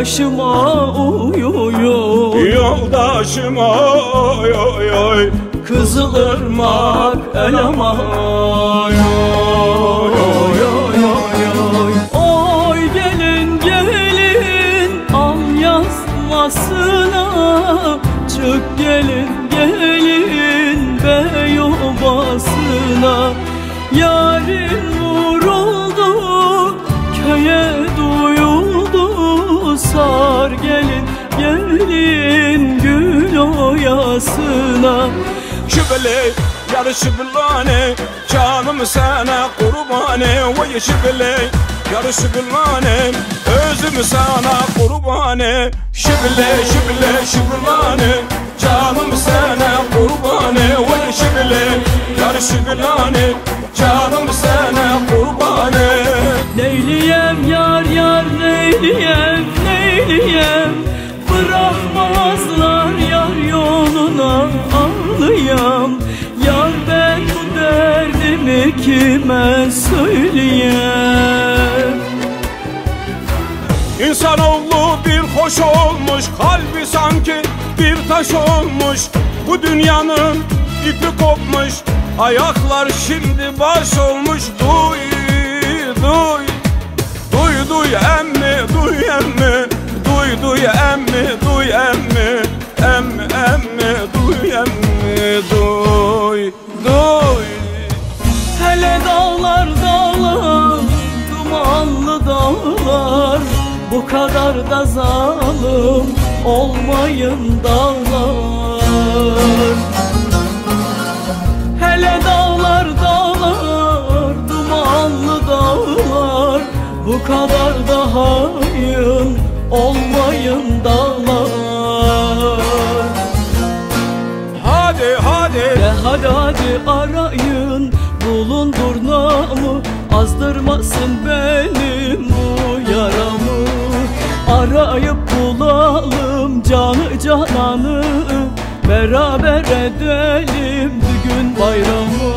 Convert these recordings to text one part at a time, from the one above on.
Yoldaşıma uy uy uy. Yoldaşıma oy oy oy. Kızılırmak elama Oy oy oy oy oy. Oy gelin gelin al yazmasına Çık gelin gelin bey obasına Yarın Sar gelin gelin gül oyasına. Şibili yarı şibilane Canım sana kurbane. Vay şibili yarı şibilane Özüm sana kurbane. Şibili şibili şibilane Canım sana kurbane. Vay şibili yarı şibilane Canım sana kurbane kime söyleyem İnsanoğlu bir hoş olmuş Kalbi sanki bir taş olmuş. Bu dünyanın ipi kopmuş Ayaklar şimdi baş olmuş. Duy, duy Duy, duy emmi, duy emmi. Duy, duy emmi, duy emmi Emmi, emmi, duy Bu kadar da zalim Olmayın dağlar. Hele dağlar dağlar Dumanlı dağlar Bu kadar da hain Olmayın dağlar. Hadi, hadi. De hadi hadi arayın Bulundur namı Azdırmasın benim Beraber edelim bugün bayramı.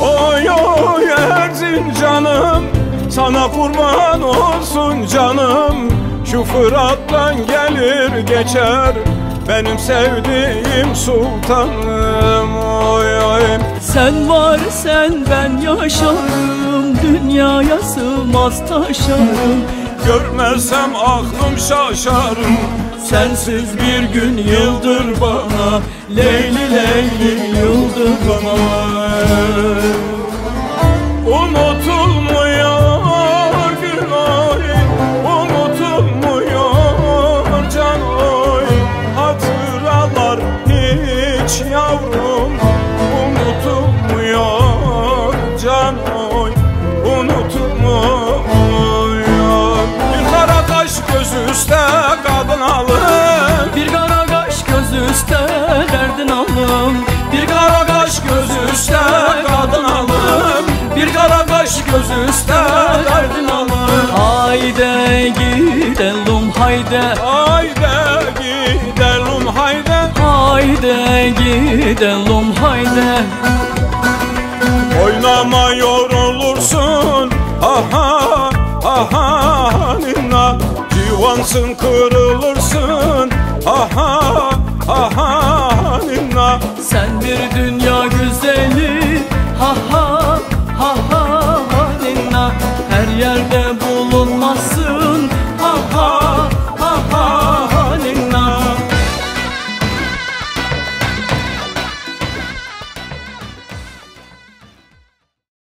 Oy oy Erzincanım Sana kurban olsun canım. Şu Fırat'tan gelir geçer Benim sevdiğim sultanım. Oy oy. Sen var sen ben yaşarım Dünyaya sığmaz taşarım Görmezsem aklım şaşarım Sensiz bir gün yıldır bana Leyli leyli yıldır bana. Unutulmuyor gün oy Unutulmuyor can oy Hatıralar hiç yavrum Unutulmuyor can oy Unutulmuyor gidelim hayde Haydi gidelim haydi. Hayde gidelim hayde Oynama yorulursun Aha aha ninna Civansın kırılırsın. Aha